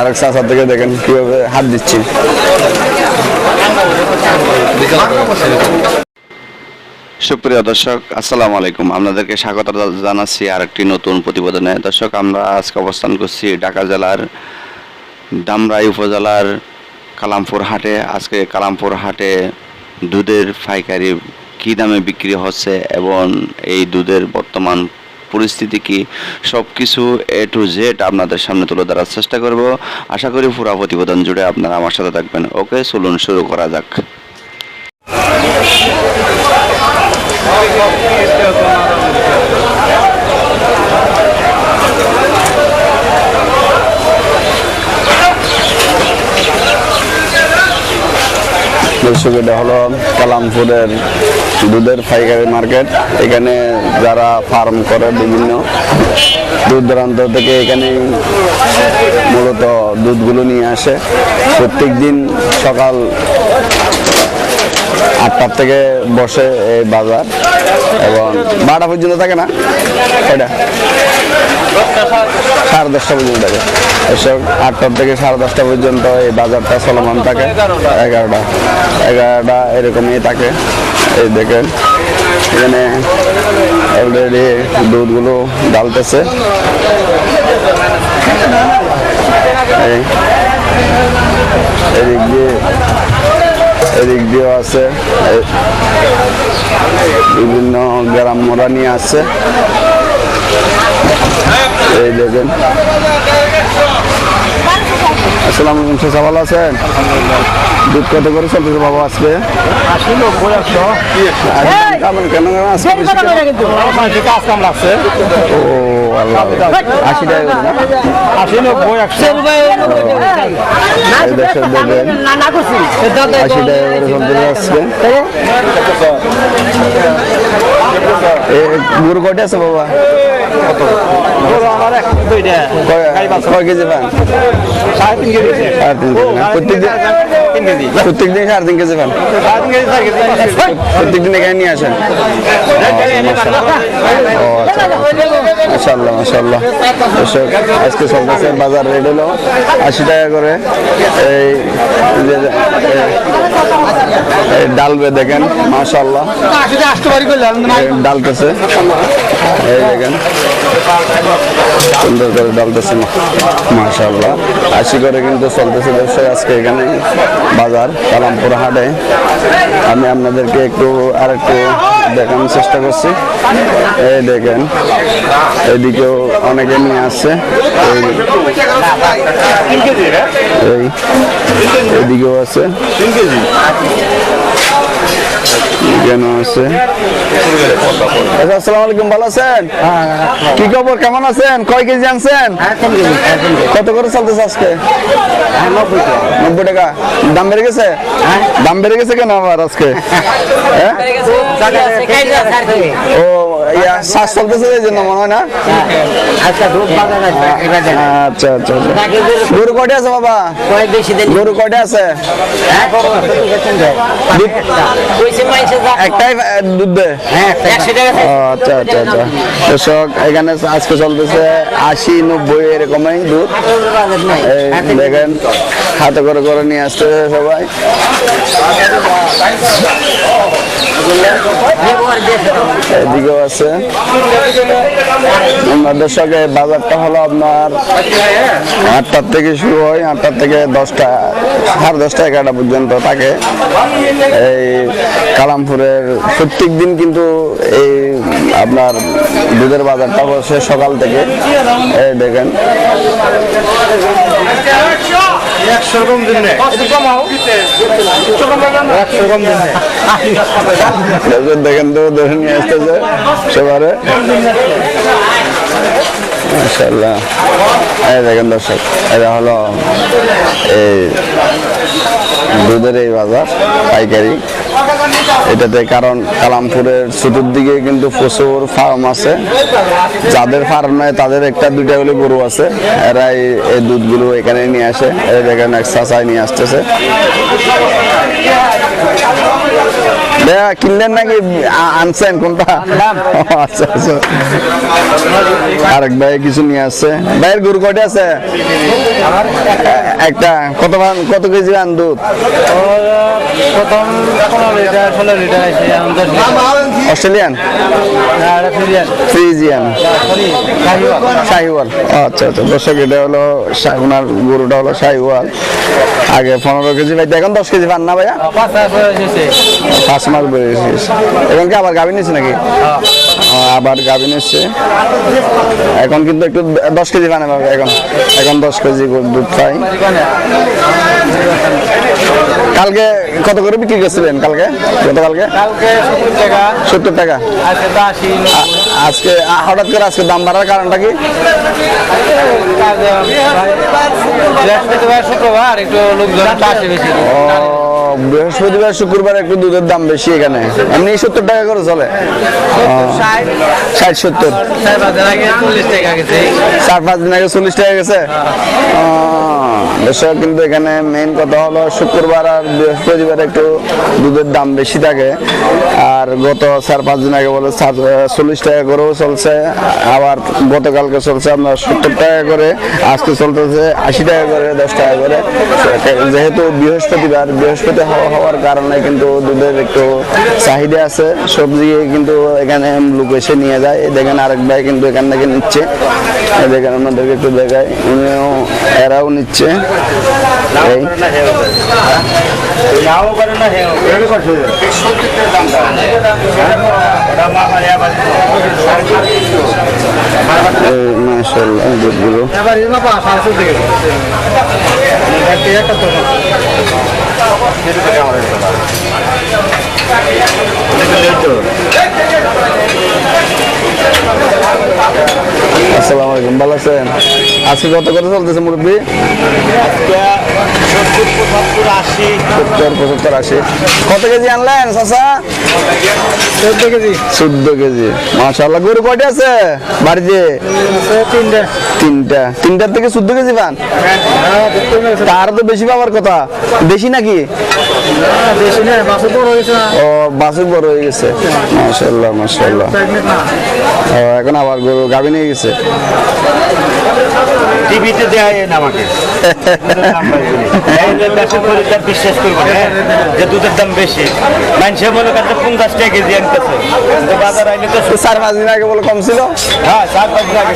আরেক চাষার থেকে দেখেন কীভাবে হাত দিচ্ছি। সুপ্রিয় দর্শক, আসসালামু আলাইকুম। আপনাদেরকে স্বাগত জানাচ্ছি আরেকটি নতুন প্রতিবেদনে। দর্শক, আমরা আজকে অবস্থান করছি ঢাকা জেলার দামরাই উপজেলার কালামপুর হাটে। আজকে কালামপুর হাটে দুধের পাইকারি কী দামে বিক্রি হচ্ছে এবং এই দুধের বর্তমান পরিস্থিতি কি সব কিছু এ টু জেড আপনাদের সামনে তুলে ধরার চেষ্টা করব। আশা করি পুরা প্রতিবেদন জুড়ে আপনারা আমার সাথে থাকবেন। ওকে, চলুন শুরু করা যাক। দর্শক এটা হলো কালামপুরের দুধের পাইকারি মার্কেট। এখানে যারা ফার্ম করে বিভিন্ন দূর দূরান্ত থেকে এখানে মূলত দুধগুলো নিয়ে আসে। প্রত্যেক দিন সকাল আটটার থেকে বসে এই বাজার এবং বারোটা পর্যন্ত থাকে না? এটা সাড়ে দশটা পর্যন্ত থাকে। এসব আটটার থেকে সাড়ে দশটা পর্যন্ত এই বাজারটা চলমান থাকে। এগারোটা। এগারোটা এরকমই থাকে। এই দেখেন, এখানে অলরেডি দুধগুলো ডালতেছে। এদিক দিয়ে এদিক দিয়েও আছে। বিভিন্ন গ্রাম্যরা নিয়ে আসছে এই দেখেন। আসসালামু আলাইকুম ভালো আছেন? দুধ কত করে চলতেছে বাবা আজকে? কেন কেন ও আশি টাকা করে না আশি নব্বই একশো গরু কয়টা আছে বাবা আমার এক দুইটা। কয় কয় কেজি পান? সাড়ে তিন কেজি। সাড়ে তিন কেজি প্রত্যেক দিন কেজি প্রত্যেক দিন সাড়ে তিন কেজি পান। প্রত্যেক দিন এখানে নিয়ে আসেন? মাসাল্লাহ মাসাল্লাহ আজকে চলতেছে বাজার রেট হলো আশি টাকা করে। এই ডালবে দেখেন করলাম ডালতেছে। এই দেখেন সুন্দর করে ডালতেছে মাশাল্লাহ আশি করে কিন্তু চলতেছে ব্যবসায় আজকে এখানে বাজার, কালামপুর হাটে। আমি আপনাদেরকে একটু আর একটু দেখানোর চেষ্টা করছি। এই দেখেন, এদিকেও অনেকে নিয়ে আসছে। এই, এদিকেও আছে। কেন আছে? আচ্ছা আসসালামু আলাইকুম ভালো আছেন? কি খবর? কেমন আছেন? কয় কেজি আনছেন? কত করে চলতেছে আজকে? নব্বই টাকা। দাম বেড়ে গেছে? দাম বেড়ে গেছে কেন আবার আজকে? হ্যাঁ? ও শ্বাস চলতেছে এই জন্য মনে হয় না? আচ্ছা আচ্ছা আচ্ছা। গরু কয়টা আছে বাবা? গরু কয়টা আছে? একটাই দুধ দেয় ও, আচ্ছা আচ্ছা আচ্ছা। দর্শক এখানে আজকে চলতেছে আশি নব্বই এরকমই দুধ। দেখেন হাতে করে করে নিয়ে আসতেছে সবাই। এদিকেও আছে। দর্শক এই বাজারটা হলো আপনার আটটার থেকে শুরু হয়, আটটার থেকে দশটা, সাড়ে দশটা, এগারোটা পর্যন্ত থাকে। এই কালামপুরের প্রত্যেক দিন কিন্তু এই আপনার দুধের বাজারটা বসে সকাল থেকে। এই দেখেন। একশো কম দিন। একশো কম দিন। দেখেন তো, ধরে নিয়ে সেবারে। দেখেন দর্শক, এটা হলো এই দুধের এই বাজার, পাইকারি। এটাতে কারণ কালামপুরের চতুর্দিকে কিন্তু প্রচুর ফার্ম আছে। যাদের ফার্ম নয় তাদের একটা, দুইটা করে গরু আছে। এরা এই- দুধগুলো এখানে নিয়ে আসে। এই দেখেন এক চাচাই নিয়ে আসতেছে। কিনলেন নাকি? আনছেন কোনটা? আচ্ছা আচ্ছা। আরেক ভাই কিছু নিয়ে আসছে। ভাইয়ের গরু কয়টা আছে? একটা কত কত কেজি আন দুধ? অস্ট্রেলিয়ান? ফ্রিজিয়ান। শাহিওয়াল। আচ্ছা আচ্ছা দর্শক এটা হলো ওনার গরুটা হলো শাহিওয়াল। আগে পনেরো কেজি ভাই এখন দশ কেজি পান না ভাইয়া? পাঁচ মাস বেড়েছিস এখন কি আবার গাভিন নিচ্ছে নাকি? আবার গাভিন নিচ্ছে এখন কিন্তু একটু দশ কেজি পানে পাবে এখন। এখন দশ কেজি দুধ খাই। কালকে কত করে বিক্রি করছিলেন কালকে? গতকালকে? সত্তর টাকা। আজকে হঠাৎ করে আজকে দাম বাড়ার কারণটা কি? শুক্রবার একটু লোকজন বেশি। বৃহস্পতিবার শুক্রবার একটু দুধের দাম বেশি এখানে। এমনি সত্তর টাকা করে চলে। ষাট। সত্তর। চার পাঁচ দিন আগে চল্লিশ টাকা গেছে? দর্শক কিন্তু এখানে মেইন কথা হলো শুক্রবার আর বৃহস্পতিবার একটু দুধের দাম বেশি থাকে। আর গত চার পাঁচ দিন আগে বলে চল্লিশ টাকা করেও চলছে। আবার গতকালকে চলছে আপনার সত্তর টাকা করে। আজকে চলতেছে আশি টাকা করে দশ টাকা করে। যেহেতু বৃহস্পতিবার বৃহস্পতি হওয়া- হওয়ার কারণে কিন্তু দুধের একটু চাহিদা আছে। সবজি কিন্তু এখানে লোক এসে নিয়ে যায়। দেখেন আরেক ভাই কিন্তু এখান থেকে নিচ্ছে। দেখেন আমাদেরকে একটু দেখায়। উনিও, এরাও নিচ্ছে। এই। দুধগুলো। আসসালামু আলাইকুম ভালো আছেন? আজকে কত করে চলতেছে মুরব্বী? সত্তর পঁচাত্তর আশি। কত কেজি আনলেন চাচা? চোদ্দ কেজি। চোদ্দ কেজি। মাশাআল্লাহ গরু কয়টা আছে বাড়িতে? তিনটে। তিনটা। তিনটার থেকে চোদ্দ কেজি পান? তার তো বেশি পাওয়ার কথা। বেশি নাকি? ও বাসে বড় হয়ে গেছে। মাশাআল্লাহ ও, এখন আবার গরু গাভী নিয়ে গেছে। টিভিতে দেয়া না আমাকে। বিশ্বাস করব হ্যাঁ? যে দুধের দাম বেশি। মানুষে মনে করছে পঞ্চাশ টাকা কেজি আনতেছে। বাজার আইলে তো চার পাঁচ দিন আগে বলে কম ছিল? হ্যাঁ চার পাঁচ দিন আগে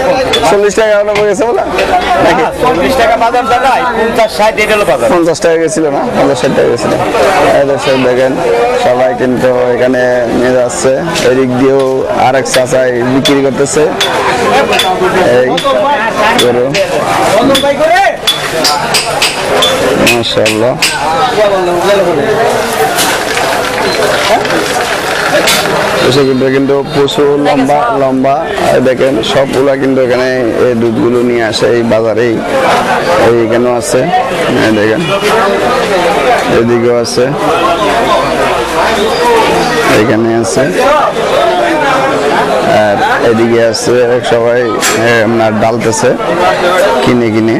চল্লিশ টাকা হলে গেছে বলে? হ্যাঁ, চল্লিশ টাকা বাজার দাঁড়ায় পঞ্চাশ ষাট এটা হলো বাজার। পঞ্চাশ টাকা গেছিল না? পঞ্চাশ ষাট টাকা গেছিল দর্শক দেখেন সবাই কিন্তু এখানে নিয়ে যাচ্ছে। এদিক দিয়েও আর এক চাচাই বিক্রি করতেছে। এই গরু। কিন্তু প্রচুর লম্বা লম্বা। দেখেন, সবগুলা কিন্তু এখানে এই দুধগুলো নিয়ে আসে, এই বাজারেই। এইখানেও আছে। দেখেন, এদিকেও আছে। এখানে আছে। আর এদিকে আছে সবাই আপনার ডালতেছে, কিনে কিনে।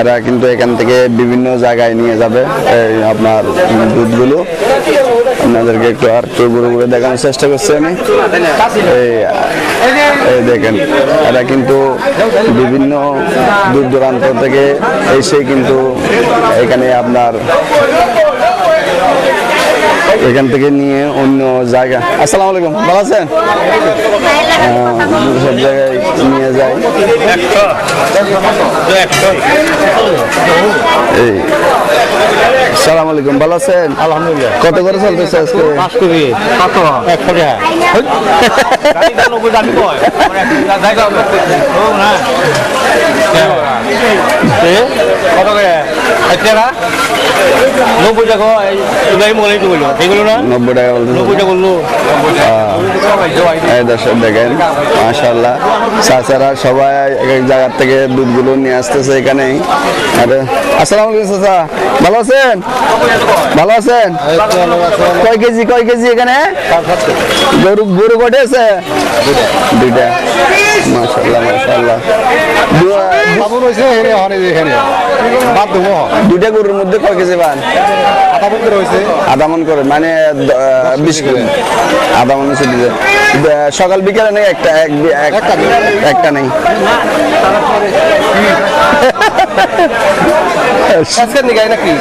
এরা কিন্তু এখান থেকে বিভিন্ন জায়গায় নিয়ে যাবে, এই আপনার দুধগুলো। আপনাদেরকে একটু আর একটু ঘুরে ঘুরে দেখানোর চেষ্টা করছি আমি। এই এই দেখেন, এরা কিন্তু বিভিন্ন দূর দূরান্ত থেকে এসে কিন্তু এখানে আপনার এখান থেকে নিয়ে অন্য জায়গা। আসসালামু আলাইকুম ভালো আছেন? সব জায়গায় নিয়ে যায় এই সালাম আলাইকুম ভালো আছেন? আলহামদুলিল্লাহ। কত করে চলতেছে আজকে? পাঁচ কেজি কত একশো টাকা। আমি কয় জায়গা ও না কত করে? নব্বই টাকা এগুলাই মনে বলল এগুলো না? নব্বই টাকা বলতেছে নব্বই টাকা বলল এই দর্শক দেখেন মাশাল্লাহ চাচারা সবাই এক এক জায়গার থেকে দুধগুলো নিয়ে আসতেছে এখানেই। আরে আসসালামু আলাইকুম চাচা। ভালো আছেন? ভালো আছেন? কয় কেজি কয় কেজি এখানে? গরু গরু কটে আছে? দুইটা। মাশাল্লাহ মাশাল্লাহ বাবুর হয়েছে এখানে এখানে। বাদ দেবো। দুইটা গরুর মধ্যে কয় কেজি পান আধা বন্ধ রয়েছে আধা মন করে মানে বিশ কেজি। আধা মন হচ্ছে সকাল বিকালে নেই একটা এক একটা নেই। একটা নিগাই নাকি?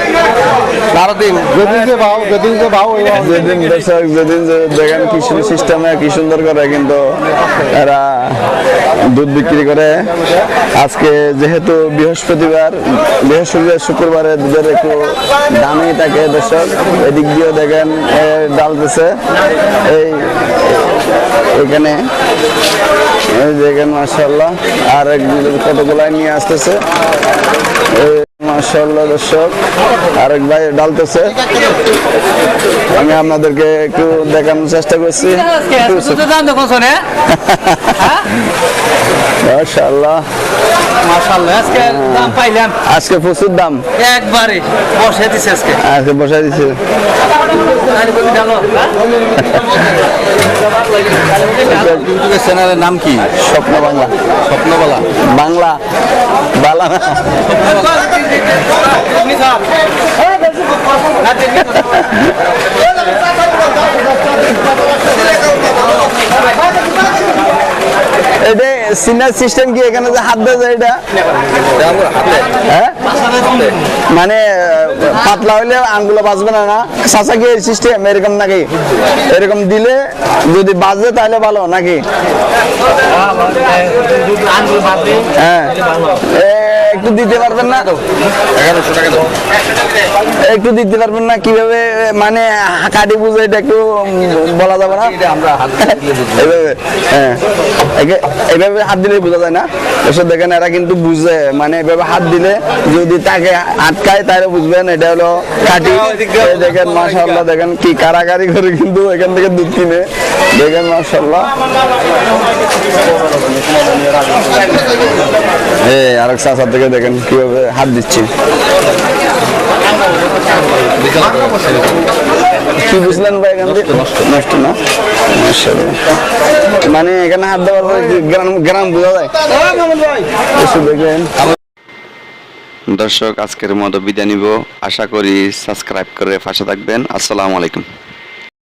বারো যেদিন যে ভাও যেদিন যে ভাও যেদিন দর্শক যেদিন যে দেখেন কি সিস্টেমে কি সুন্দর করে কিন্তু এরা দুধ বিক্রি করে। আজকে যেহেতু বৃহস্পতিবার বৃহস্পতিবার শুক্রবারে দুধের একটু দামই থাকে দর্শক। এদিক দিয়েও দেখেন ডালতেছে। এই, এখানে দেখেন মার্শাল্লাহ আর কতগুলাই নিয়ে আসতেছে। এই দর্শক আরেক ভাই ডালতেছে। আমি আপনাদেরকে একটু দেখানোর চেষ্টা করছি। মার্শাল্লাহ মাশাআল্লাহ। আজকে প্রচুর দাম। একবারে বসে দিছে আজকে। আজকে বসাই দিচ্ছে ইউটিউবের চ্যানেলের নাম কি? স্বপ্ন বাংলা। স্বপ্নবালা বাংলা। বালা। না। এটা সিনার সিস্টেম কি এখানে যে হাত দেওয়া যায় এটা? হ্যাঁ? মানে পাতলা হইলে আঙ্গুলো বাজবে না না? চাচা কি সিস্টেম এরকম নাকি? এরকম দিলে যদি বাজে তাহলে ভালো, নাকি? হ্যাঁ। একটু দিতে পারবেন না? এগারোশো টাকা একটু দিতে পারবেন না? কীভাবে মানে কাটি বুঝে এটা একটু বলা যাবে না? আমরা হাত এইভাবে হ্যাঁ। এইভাবে হাত দিলে বোঝা যায় না? এসব দেখেন এরা কিন্তু বুঝে। মানে এভাবে হাত দিলে যদি তাকে আটকায় তাহলে বুঝবেন এটা হলো কাটি এই দেখেন মাশাল্লাহ দেখেন কি কারাকারি করে কিন্তু এখান থেকে দুধ কিনে। দেখেন মাশাল্লাহ দেখেন কীভাবে হাত কি বুঝলেন ভাই এখান থেকে নষ্ট না? মানে এখানে হাত দেওয়ার পরে গ্রাম গ্রাম বোঝা যায়? দর্শক, আজকের মতো বিদায় নিব। আশা করি সাবস্ক্রাইব করে পাশে থাকবেন। আসসালামু আলাইকুম।